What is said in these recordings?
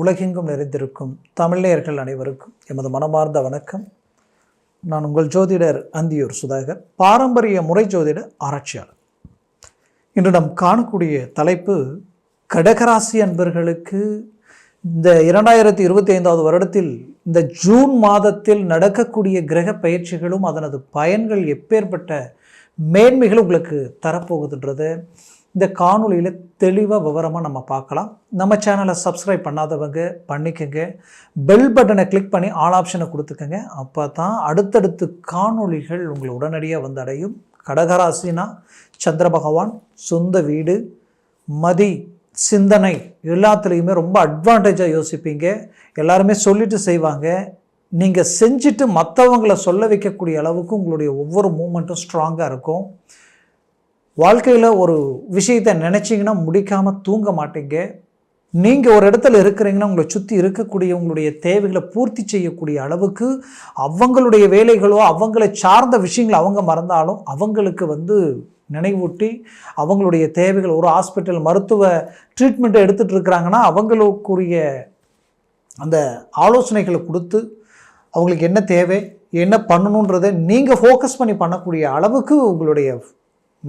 உலகெங்கும் நிறைந்திருக்கும் தமிழர்கள் அனைவருக்கும் எமது மனமார்ந்த வணக்கம். நான் உங்கள் ஜோதிடர் அந்தியூர் சுதாகர் பாரம்பரிய முறை ஜோதிட ஆராய்ச்சியாளர். இன்று நாம் காணக்கூடிய தலைப்பு கடகராசி அன்பர்களுக்கு இந்த இரண்டாயிரத்தி இருபத்தி ஐந்தாவது வருடத்தில் இந்த ஜூன் மாதத்தில் நடக்கக்கூடிய கிரக பயிற்சிகளும் அதனது பயன்கள் எப்பேற்பட்ட மேன்மைகள் உங்களுக்கு தரப்போகுதுன்றதை. இந்த காணொளியில் தெளிவாக விவரமாக நம்ம பார்க்கலாம். நம்ம சேனலை சப்ஸ்கிரைப் பண்ணாதவங்க பண்ணிக்கோங்க. பெல் பட்டனை கிளிக் பண்ணி ஆல் ஆப்ஷனை கொடுத்துக்கோங்க. அப்போ தான் அடுத்தடுத்து காணொளிகள் உங்களை உடனடியாக வந்து அடையும். கடகராசினா சந்திர பகவான் சொந்த வீடு மதி சிந்தனை எல்லாத்துலேயுமே ரொம்ப அட்வான்டேஜாக யோசிப்பீங்க. எல்லாருமே சொல்லிட்டு செய்வாங்க. நீங்கள் செஞ்சுட்டு மற்றவங்கள சொல்ல வைக்கக்கூடிய அளவுக்கு உங்களுடைய ஒவ்வொரு மூமெண்ட்டும் ஸ்ட்ராங்காக இருக்கும். வாழ்க்கையில் ஒரு விஷயத்தை நினச்சிங்கன்னா முடிக்காமல் தூங்க மாட்டீங்க. நீங்கள் ஒரு இடத்துல இருக்கிறீங்கன்னா உங்களை சுற்றி இருக்கக்கூடிய உங்களுடைய தேவைகளை பூர்த்தி செய்யக்கூடிய அளவுக்கு அவங்களுடைய வேலைகளோ அவங்களை சார்ந்த விஷயங்களை அவங்க மறந்தாலும் அவங்களுக்கு வந்து நினைவூட்டி அவங்களுடைய தேவைகள் ஒரு ஹாஸ்பிட்டல் மருத்துவ ட்ரீட்மெண்ட்டை எடுத்துகிட்டு இருக்கிறாங்கன்னா அவங்களுக்குரிய அந்த ஆலோசனைகளை கொடுத்து அவங்களுக்கு என்ன தேவை என்ன பண்ணணுன்றதை நீங்கள் ஃபோக்கஸ் பண்ணி பண்ணக்கூடிய அளவுக்கு உங்களுடைய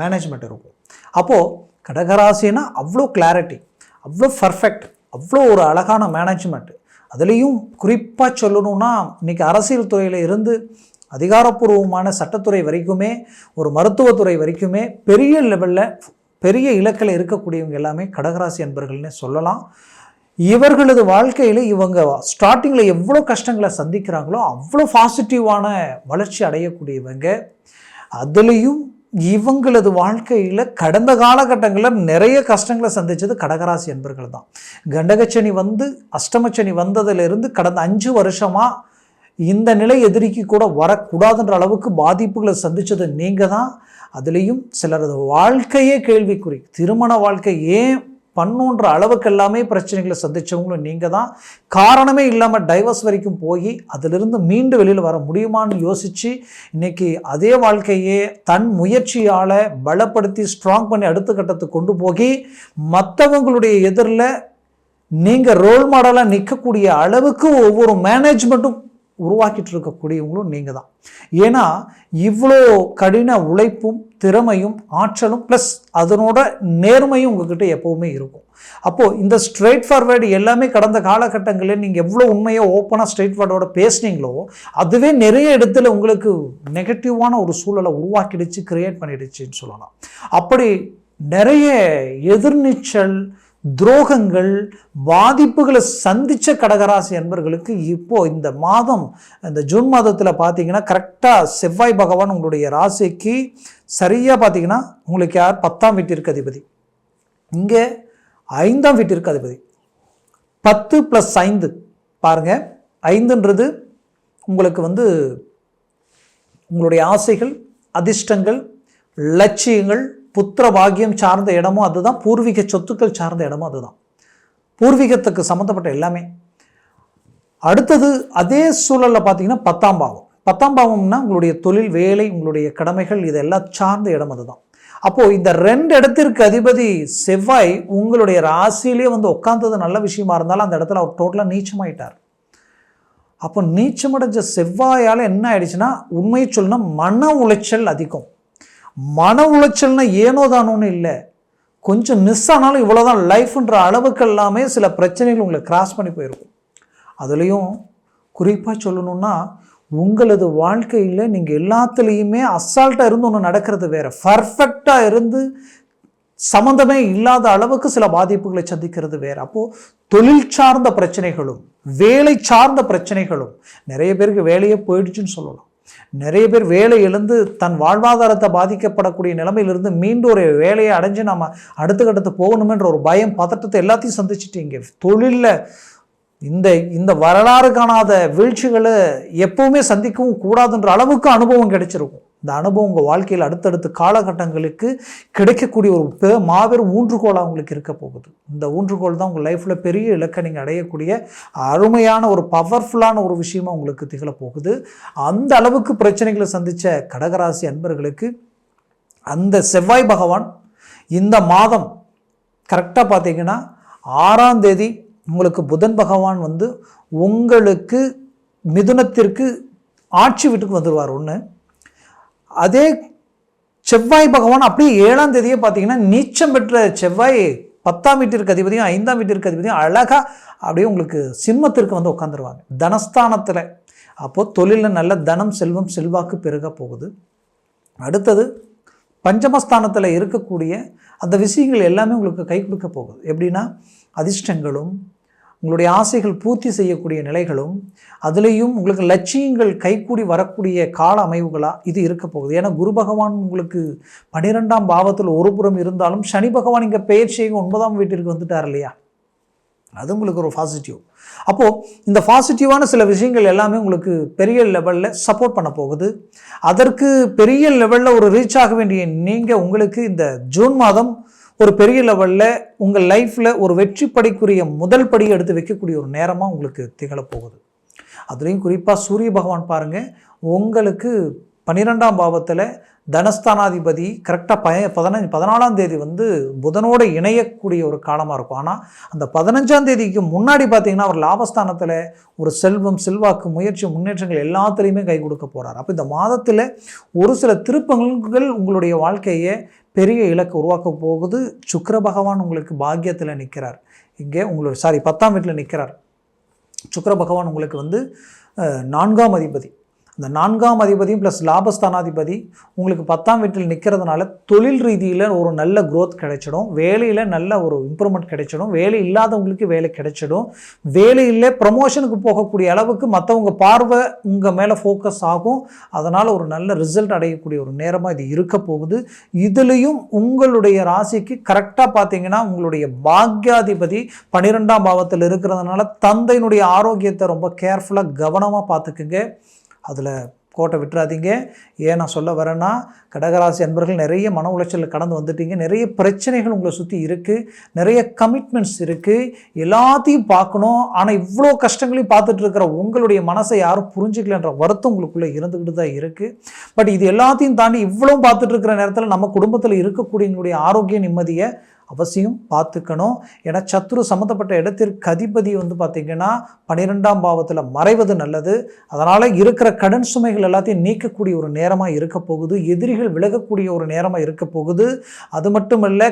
மேனேஜ்மெண்ட் இருக்கும். அப்போது கடகராசினா அவ்வளோ கிளாரிட்டி அவ்வளோ பர்ஃபெக்ட் அவ்வளோ ஒரு அழகான மேனேஜ்மெண்ட் அதுலேயும் குறிப்பாக சொல்லணும்னா இன்றைக்கி அரசியல் துறையில் இருந்து அதிகாரப்பூர்வமான சட்டத்துறை வரைக்குமே ஒரு மருத்துவத்துறை வரைக்குமே பெரிய லெவலில் பெரிய இலக்கில் இருக்கக்கூடியவங்க எல்லாமே கடகராசி என்பர்கள்னே சொல்லலாம். இவர்களது வாழ்க்கையில் இவங்க ஸ்டார்டிங்கில் எவ்வளோ கஷ்டங்களை சந்திக்கிறாங்களோ அவ்வளோ பாசிட்டிவான வளர்ச்சி அடையக்கூடியவங்க. அதுலேயும் இவங்களது வாழ்க்கையில் கடந்த காலகட்டங்களில் நிறைய கஷ்டங்களை சந்தித்தது கடகராசி என்பர்கள் தான். கண்டகச்சனி வந்து அஷ்டமச்சனி வந்ததுலேருந்து கடந்த அஞ்சு வருஷமாக இந்த நிலை எதிரிக்கு கூட வரக்கூடாதுன்ற அளவுக்கு பாதிப்புகளை சந்தித்தது நீங்கள் தான் அதுலேயும் சிலரது வாழ்க்கையே கேள்விக்குறி. திருமண வாழ்க்கை ஏன் பண்ணுன்ற அளவுக்கு எல்லாமே பிரச்சனைகளை சந்தித்தவங்களும் நீங்கள் தான் காரணமே இல்லாமல் டைவர்ஸ் வரைக்கும் போய் அதிலிருந்து மீண்டு வெளியில் வர முடியுமான்னு யோசித்து இன்றைக்கி அதே வாழ்க்கையே தன் முயற்சியால் பலப்படுத்தி ஸ்ட்ராங் பண்ணி அடுத்த கட்டத்துக்கு கொண்டு போய் மற்றவங்களுடைய எதிரில் நீங்கள் ரோல் மாடலாக நிற்கக்கூடிய அளவுக்கு ஒவ்வொரு மேனேஜ்மெண்ட்டும் உருவாக்கிட்டு இருக்கக்கூடியவங்களும் நீங்கள் தான் ஏன்னா இவ்வளோ கடின உழைப்பும் திறமையும் ஆற்றலும் ப்ளஸ் அதனோட நேர்மையும் உங்ககிட்ட எப்போவுமே இருக்கும். அப்போது இந்த ஸ்ட்ரெயிட் ஃபார்வேர்டு எல்லாமே கடந்த காலகட்டங்களில் நீங்கள் எவ்வளோ உண்மையாக ஓப்பனாக ஸ்ட்ரெயிட் ஃபார்வேர்டோட பேசுனீங்களோ அதுவே நிறைய இடத்துல உங்களுக்கு நெகட்டிவான ஒரு சூழலை உருவாக்கிடுச்சு கிரியேட் பண்ணிடுச்சுன்னு சொல்லலாம். அப்படி நிறைய எதிர்நீச்சல் துரோகங்கள் பாதிப்புகளை சந்தித்த கடகராசி என்பர்களுக்கு இப்போது இந்த மாதம் இந்த ஜூன் மாதத்தில் பார்த்தீங்கன்னா கரெக்டாக செவ்வாய் பகவான் உங்களுடைய ராசிக்கு சரியாக பார்த்தீங்கன்னா உங்களுக்கு யார்? பத்தாம் வீட்டிற்கு அதிபதி. இங்கே ஐந்தாம் வீட்டிற்கு அதிபதி. பத்து ப்ளஸ் ஐந்து. பாருங்கள் ஐந்துன்றது உங்களுக்கு வந்து உங்களுடைய ஆசைகள் அதிர்ஷ்டங்கள் லட்சியங்கள் புத்திர பாக்கியம் சார்ந்த இடமும் அதுதான். பூர்வீக சொத்துக்கள் சார்ந்த இடமும் அதுதான். பூர்வீகத்துக்கு சம்மந்தப்பட்ட எல்லாமே. அடுத்தது அதே சூழலில் பார்த்தீங்கன்னா பத்தாம் பாவம். பத்தாம் பாவம்னா உங்களுடைய தொழில் வேலை உங்களுடைய கடமைகள் இதெல்லாம் சார்ந்த இடம் அதுதான். அப்போது இந்த ரெண்டு இடத்திற்கு அதிபதி செவ்வாய் உங்களுடைய ராசியிலே வந்து உட்காந்தது நல்ல விஷயமா இருந்தாலும் அந்த இடத்துல அவர் டோட்டலாக நீச்சமாயிட்டார். அப்போ நீச்சமடைஞ்ச செவ்வாயால் என்ன ஆயிடுச்சுன்னா உண்மையை சொல்லணும் மன உளைச்சல் அதிகம். மன உளைச்சல்னா ஏனோ தானோன்னு இல்லை. கொஞ்சம் மிஸ் ஆனாலும் இவ்வளோதான் லைஃப்ன்ற அளவுக்கு எல்லாமே சில பிரச்சனைகள் உங்களை கிராஸ் பண்ணி போயிருக்கும். அதுலேயும் குறிப்பாக சொல்லணுன்னா உங்களது வாழ்க்கையில் நீங்கள் எல்லாத்துலேயுமே அசால்ட்டாக இருந்து ஒன்று நடக்கிறது வேறு. பர்ஃபெக்டாக இருந்து சம்மந்தமே இல்லாத அளவுக்கு சில பாதிப்புகளை சந்திக்கிறது வேறு. அப்போது தொழில் சார்ந்த பிரச்சனைகளும் வேலை சார்ந்த பிரச்சனைகளும் நிறைய பேருக்கு வேலையே போயிடுச்சுன்னு சொல்லலாம். நிறைய பேர் வேலை எழுந்து தன் வாழ்வாதாரத்தை பாதிக்கப்படக்கூடிய நிலைமையிலிருந்து மீண்டும் ஒரு வேலையை அடைஞ்சு நம்ம அடுத்த கட்டத்தை போகணுமென்ற ஒரு பயம் பதட்டத்தை எல்லாத்தையும் சந்திச்சிட்டீங்க தொழிலில் இந்த இந்த வரலாறு காணாத வீழ்ச்சிகளை எப்பவுமே சந்திக்கவும் கூடாதுன்ற அளவுக்கு அனுபவம் கிடைச்சிருக்கும். இந்த அனுபவம் உங்கள் வாழ்க்கையில் அடுத்தடுத்த காலகட்டங்களுக்கு கிடைக்கக்கூடிய ஒரு பெ மாபெரும் ஊன்றுகோலாக உங்களுக்கு இருக்க போகுது. இந்த ஊன்றுகோல் தான் உங்கள் லைஃப்பில் பெரிய இலக்கை நீங்கள் அடையக்கூடிய அருமையான ஒரு பவர்ஃபுல்லான ஒரு விஷயமாக உங்களுக்கு திகழப்போகுது. அந்த அளவுக்கு பிரச்சனைகளை சந்தித்த கடகராசி அன்பர்களுக்கு அந்த செவ்வாய் பகவான் இந்த மாதம் கரெக்டாக பார்த்தீங்கன்னா ஆறாம் தேதி உங்களுக்கு புதன் பகவான் வந்து உங்களுக்கு மிதுனத்திற்கு ஆட்சி வீட்டுக்கு வந்துடுவார் ஒன்று அதே செவ்வாய் பகவான் அப்படியே ஏழாம் தேதியே பார்த்தீங்கன்னா நீச்சம் பெற்ற செவ்வாய் பத்தாம் வீட்டிற்கு அதிபதியும் ஐந்தாம் வீட்டிற்கு அதிபதியும் அழகாக அப்படியே உங்களுக்கு சிம்மத்திற்கு வந்து உட்காந்துருவாங்க தனஸ்தானத்தில். அப்போது தொழிலில் நல்ல தனம் செல்வம் செல்வாக்கு பெருக போகுது. அடுத்தது பஞ்சமஸ்தானத்தில் இருக்கக்கூடிய அந்த விஷயங்கள் எல்லாமே உங்களுக்கு கை கொடுக்க போகுது. எப்படின்னா அதிர்ஷ்டங்களும் உங்களுடைய ஆசைகள் பூர்த்தி செய்யக்கூடிய நிலைகளும் அதுலேயும் உங்களுக்கு லட்சியங்கள் கைகூடி வரக்கூடிய கால அமைவுகளாக இது இருக்க போகுது. ஏன்னா குரு பகவான் உங்களுக்கு பன்னிரெண்டாம் பாவத்தில் ஒரு புறம் இருந்தாலும் சனி பகவான் இங்கே பெயர்ச்சியாக ஒன்பதாம் வீட்டிற்கு வந்துட்டார் இல்லையா? அது உங்களுக்கு ஒரு பாசிட்டிவ் அப்போது இந்த பாசிட்டிவான சில விஷயங்கள் எல்லாமே உங்களுக்கு பெரிய லெவலில் சப்போர்ட் பண்ண போகுது. அதற்கு பெரிய லெவலில் ஒரு ரீச் ஆக வேண்டிய நீங்கள் உங்களுக்கு இந்த ஜூன் மாதம் ஒரு பெரிய லெவலில் உங்கள் லைஃப்பில் ஒரு வெற்றி படிக்குரிய முதல் படியை எடுத்து வைக்கக்கூடிய ஒரு நேரமாக உங்களுக்கு திகழப்போகுது. அதுலேயும் குறிப்பாக சூரிய பகவான் பாருங்கள் உங்களுக்கு பன்னிரெண்டாம் பாவத்தில் தனஸ்தானாதிபதி கரெக்டாக பய பதினஞ்சு பதினாலாம் தேதி வந்து புதனோடு இணையக்கூடிய ஒரு காலமாக இருக்கும். ஆனால் அந்த பதினஞ்சாம் தேதிக்கு முன்னாடி பார்த்தீங்கன்னா அவர் லாபஸ்தானத்தில் ஒரு செல்வம் செல்வாக்கு முயற்சி முன்னேற்றங்கள் எல்லாத்துலேயுமே கை கொடுக்க போகிறார் அப்போ இந்த மாதத்தில் ஒரு சில திருப்பங்கள் உங்களுடைய வாழ்க்கையை பெரிய இலக்கு உருவாக்க போகுது. சுக்கர பகவான் உங்களுக்கு பாக்கியத்தில் நிற்கிறார் இங்கே உங்களோட சாரி பத்தாம் வீட்டில் நிற்கிறார் சுக்கர பகவான் உங்களுக்கு வந்து நான்காம் அதிபதி. இந்த நான்காம் அதிபதியும் ப்ளஸ் லாபஸ்தானாதிபதி உங்களுக்கு பத்தாம் வீட்டில் நிற்கிறதுனால தொழில் ரீதியில் ஒரு நல்ல க்ரோத் கிடைச்சிடும். வேலையில் நல்ல ஒரு இம்ப்ரூவ்மெண்ட் கிடைச்சிடும். வேலை இல்லாதவங்களுக்கு வேலை கிடைச்சிடும். வேலையில் ப்ரமோஷனுக்கு போகக்கூடிய அளவுக்கு மற்றவங்க பார்வை உங்கள் மேலே ஃபோக்கஸ் ஆகும். அதனால் ஒரு நல்ல ரிசல்ட் அடையக்கூடிய ஒரு நேரமாக இது இருக்க போகுது. இதுலேயும் உங்களுடைய ராசிக்கு கரெக்டாக பார்த்தீங்கன்னா உங்களுடைய பாக்யாதிபதி பன்னிரெண்டாம் பாவத்தில் இருக்கிறதுனால தந்தையினுடைய ஆரோக்கியத்தை ரொம்ப கேர்ஃபுல்லாக கவனமாக பார்த்துக்குங்க அதில் கோட்டை விட்டுறாதீங்க. ஏன் நான் சொல்ல வரேன்னா கடகராசி அன்பர்கள் நிறைய மன உளைச்சலில் கடந்து வந்துட்டீங்க. நிறைய பிரச்சனைகள் உங்களை சுற்றி இருக்குது நிறைய கமிட்மெண்ட்ஸ் இருக்குது எல்லாத்தையும் பார்க்கணும். ஆனால் இவ்வளோ கஷ்டங்களையும் பார்த்துட்டு இருக்கிற உங்களுடைய மனசை யாரும் புரிஞ்சுக்கலன்ற வருத்தம் உங்களுக்குள்ளே இருந்துக்கிட்டு தான் இருக்குது பட் இது எல்லாத்தையும் தாண்டி இவ்வளோ பார்த்துட்டு இருக்கிற நேரத்தில் நம்ம குடும்பத்தில் இருக்கக்கூடிய ஆரோக்கிய நிம்மதியை அவசியம் பார்த்துக்கணும். ஏன்னா சத்ரு சம்மந்தப்பட்ட இடத்திற்கு அதிபதி வந்து பார்த்திங்கன்னா பன்னிரெண்டாம் பாவத்தில் மறைவது நல்லது. அதனால் இருக்கிற கடன் சுமைகள் எல்லாத்தையும் நீக்கக்கூடிய ஒரு நேரமாக இருக்க போகுது. எதிரிகள் விலகக்கூடிய ஒரு நேரமாக இருக்க போகுது. அது மட்டும் இல்லை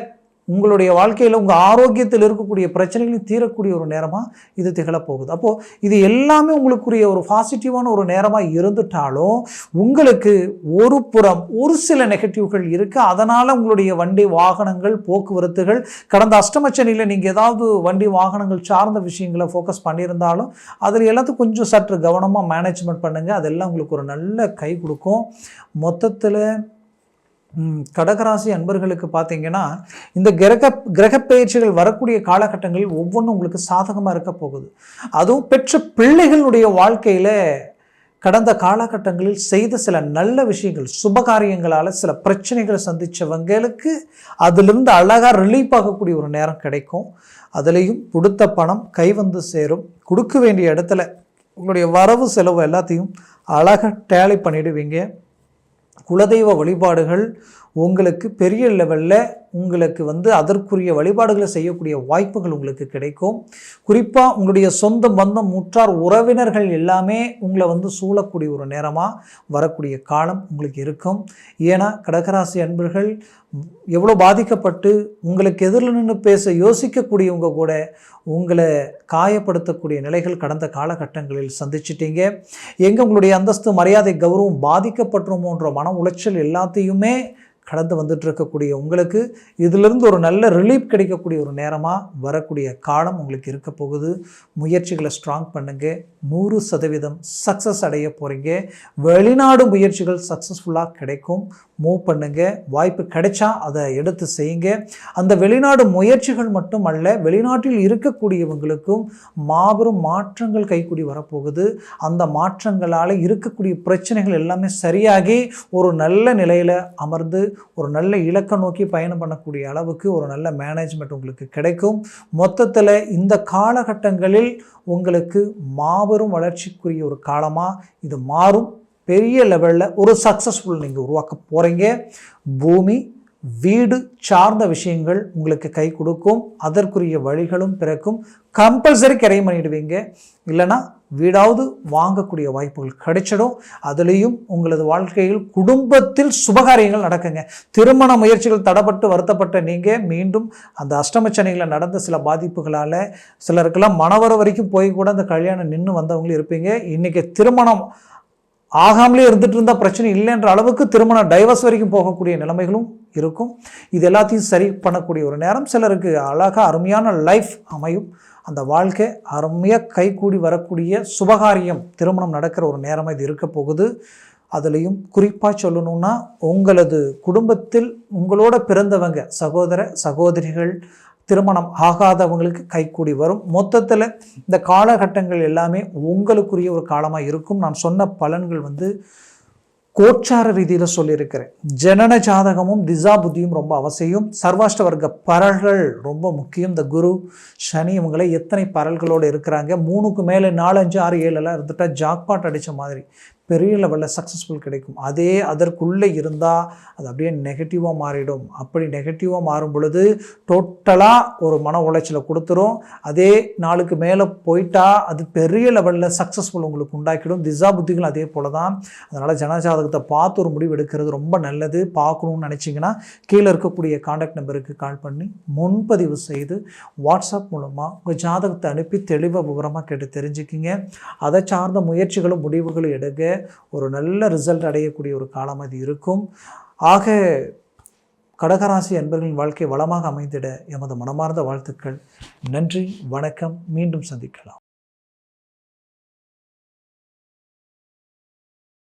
உங்களுடைய வாழ்க்கையில் உங்கள் ஆரோக்கியத்தில் இருக்கக்கூடிய பிரச்சனைகளையும் தீரக்கூடிய ஒரு நேரமாக இது திகழப்போகுது. அப்போது இது எல்லாமே உங்களுக்குரிய ஒரு பாசிட்டிவான ஒரு நேரமாக இருந்துட்டாலும் உங்களுக்கு ஒரு புறம் ஒரு சில நெகட்டிவ்கள் இருக்குது அதனால் உங்களுடைய வண்டி வாகனங்கள் போக்குவரத்துகள் கடந்த அஷ்டமச்சனியில் நீங்கள் ஏதாவது வண்டி வாகனங்கள் சார்ந்த விஷயங்களை ஃபோக்கஸ் பண்ணியிருந்தாலும் அதில் எல்லாத்துக்கும் கொஞ்சம் சற்று கவனமாக மேனேஜ்மெண்ட் பண்ணுங்கள் அதெல்லாம் உங்களுக்கு ஒரு நல்ல கை கொடுக்கும். மொத்தத்தில் கடகராசி அன்பர்களுக்கு பார்த்தீங்கன்னா இந்த கிரக கிரக பயிற்சிகள் வரக்கூடிய காலகட்டங்களில் ஒவ்வொன்றும் உங்களுக்கு சாதகமாக இருக்க போகுது. அதுவும் பெற்ற பிள்ளைகளுடைய வாழ்க்கையில் கடந்த காலகட்டங்களில் செய்த சில நல்ல விஷயங்கள் சுபகாரியங்களால் சில பிரச்சனைகளை சந்தித்தவங்களுக்கு அதிலிருந்து அழகாக ரிலீஃப் ஆகக்கூடிய ஒரு நேரம் கிடைக்கும். அதுலேயும் கொடுத்த பணம் கை வந்து சேரும். கொடுக்க வேண்டிய இடத்துல உங்களுடைய வரவு செலவு எல்லாத்தையும் அழகாக டேலி பண்ணிவிடுவீங்க குலதெய்வ வழிபாடுகள் உங்களுக்கு பெரிய லெவலில் உங்களுக்கு வந்து அதற்குரிய வழிபாடுகளை செய்யக்கூடிய வாய்ப்புகள் உங்களுக்கு கிடைக்கும். குறிப்பாக உங்களுடைய சொந்த பந்தம் முற்றார் உறவினர்கள் எல்லாமே உங்களை வந்து சூழக்கூடிய ஒரு நேரமாக வரக்கூடிய காலம் உங்களுக்கு இருக்கும். ஏன்னா கடகராசி அன்பர்கள் எவ்வளோ பாதிக்கப்பட்டு உங்களுக்கு எதிரில் நின்று பேச யோசிக்கக்கூடியவங்க கூட உங்களை காயப்படுத்தக்கூடிய நிலைகள் கடந்த காலகட்டங்களில் சந்திச்சிட்டீங்க. எங்கே உங்களுடைய அந்தஸ்து மரியாதை கௌரவம் பாதிக்கப்பட்டுருமோன்ற மன உளைச்சல் எல்லாத்தையுமே கடந்து வந்துட்டு இருக்கக்கூடிய உங்களுக்கு இதிலிருந்து ஒரு நல்ல ரிலீஃப் கிடைக்கக்கூடிய ஒரு நேரமாக வரக்கூடிய காலம் உங்களுக்கு இருக்க போகுது. முயற்சிகளை ஸ்ட்ராங் பண்ணுங்கள் நூறு சதவீதம் சக்ஸஸ் அடைய போகிறீங்க வெளிநாடு முயற்சிகள் சக்ஸஸ்ஃபுல்லாக கிடைக்கும். மூவ் பண்ணுங்கள் வாய்ப்பு கிடைச்சா அதை எடுத்து செய்யுங்க. அந்த வெளிநாடு முயற்சிகள் மட்டும் அல்ல வெளிநாட்டில் இருக்கக்கூடியவங்களுக்கும் மாபெரும் மாற்றங்கள் கைக்கூடி வரப்போகுது. அந்த மாற்றங்களால் இருக்கக்கூடிய பிரச்சனைகள் எல்லாமே சரியாகி ஒரு நல்ல நிலையில் அமர்ந்து ஒரு நல்ல இலக்கை நோக்கி பயணம் பண்ணக்கூடிய அளவுக்கு ஒரு நல்ல மேனேஜ்மெண்ட் உங்களுக்கு கிடைக்கும். மொத்தத்தில் இந்த காலகட்டங்களில் உங்களுக்கு மாபெரும் வளர்ச்சிக்குரிய ஒரு காலமாக இது மாறும். பெரிய லெவலில் ஒரு சக்ஸஸ்ஃபுல் நீங்கள் உருவாக்க போகிறீங்க பூமி வீடு சார்ந்த விஷயங்கள் உங்களுக்கு கை கொடுக்கும். அதற்குரிய வழிகளும் பிறக்கும். கம்பல்சரி கரையும் பண்ணிடுவீங்க இல்லைன்னா வீடாவது வாங்கக்கூடிய வாய்ப்புகள் கிடைச்சிடும். அதுலேயும் உங்களது வாழ்க்கையில் குடும்பத்தில் சுபகாரியங்கள் நடக்குங்க. திருமண முயற்சிகள் தடப்பட்டு வருத்தப்பட்ட நீங்கள் மீண்டும் அந்த அஷ்டமச்சனையில் நடந்த சில பாதிப்புகளால் சிலருக்கெல்லாம் மனவர வரைக்கும் போய் கூட அந்த கல்யாணம் நின்று வந்தவங்களும் இருப்பீங்க. இன்றைக்கி திருமணம் ஆகாமலே இருந்துட்டு இருந்தால் பிரச்சனை இல்லைன்ற அளவுக்கு திருமணம் டைவர்ஸ் வரைக்கும் போகக்கூடிய நிலைமைகளும் இருக்கும். இது எல்லாத்தையும் சரி பண்ணக்கூடிய ஒரு நேரம். சிலருக்கு அழகாக அருமையான லைஃப் அமையும். அந்த வாழ்க்கை அருமையாக கைகூடி வரக்கூடிய சுபகாரியம் திருமணம் நடக்கிற ஒரு நேரமாக இது இருக்க போகுது. அதுலேயும் குறிப்பாக சொல்லணும்னா உங்களது குடும்பத்தில் உங்களோட பிறந்தவங்க சகோதர சகோதரிகள் திருமணம் ஆகாதவங்களுக்கு கைக்கூடி வரும். மொத்தத்தில் இந்த காலகட்டங்கள் எல்லாமே உங்களுக்குரிய ஒரு காலமாக இருக்கும். நான் சொன்ன பலன்கள் வந்து கோச்சார ரீதியில் சொல்லியிருக்கிறேன். ஜனன ஜாதகமும் திசா புத்தியும் ரொம்ப அவசியம். சர்வாஷ்ட வர்க்க பரல்கள் ரொம்ப முக்கியம். இந்த குரு சனி இவங்களே எத்தனை பரல்களோடு இருக்கிறாங்க. மூணுக்கு மேலே நாலு அஞ்சு ஆறு ஏழுலாம் இருந்துட்டால் ஜாக்பாட் அடித்த மாதிரி. பெரிய லெவலில் சக்ஸஸ்ஃபுல் கிடைக்கும். அதே அதற்குள்ளே இருந்தால் அது அப்படியே நெகட்டிவாக மாறிடும். அப்படி நெகட்டிவாக மாறும் பொழுது டோட்டலாக ஒரு மன உளைச்சலை கொடுத்துரும். அதே நாளுக்கு மேலே போயிட்டா அது பெரிய லெவலில் சக்ஸஸ்ஃபுல் உங்களுக்கு உண்டாக்கிடும். திசா புத்திகள் அதே போல் தான். அதனால் ஜனஜாதகத்தை பார்த்து ஒரு முடிவு எடுக்கிறது ரொம்ப நல்லது. பார்க்கணுன்னு நினச்சிங்கன்னா கீழே இருக்கக்கூடிய காண்டாக்ட் நம்பருக்கு கால் பண்ணி முன்பதிவு செய்து வாட்ஸ்அப் மூலமாக உங்கள் ஜாதகத்தை அனுப்பி தெளிவாக விவரமாக கேட்டு தெரிஞ்சுக்கிங்க. அதை சார்ந்த முயற்சிகளும் முடிவுகளும் எடுங்க. ஒரு நல்ல ரிசல்ட் அடையக்கூடிய ஒரு காலம் அது இருக்கும். ஆக கடகராசி அன்பர்களின் வாழ்க்கை வளமாக அமைந்திட எமது மனமார்ந்த வாழ்த்துக்கள். நன்றி வணக்கம். மீண்டும் சந்திக்கலாம்.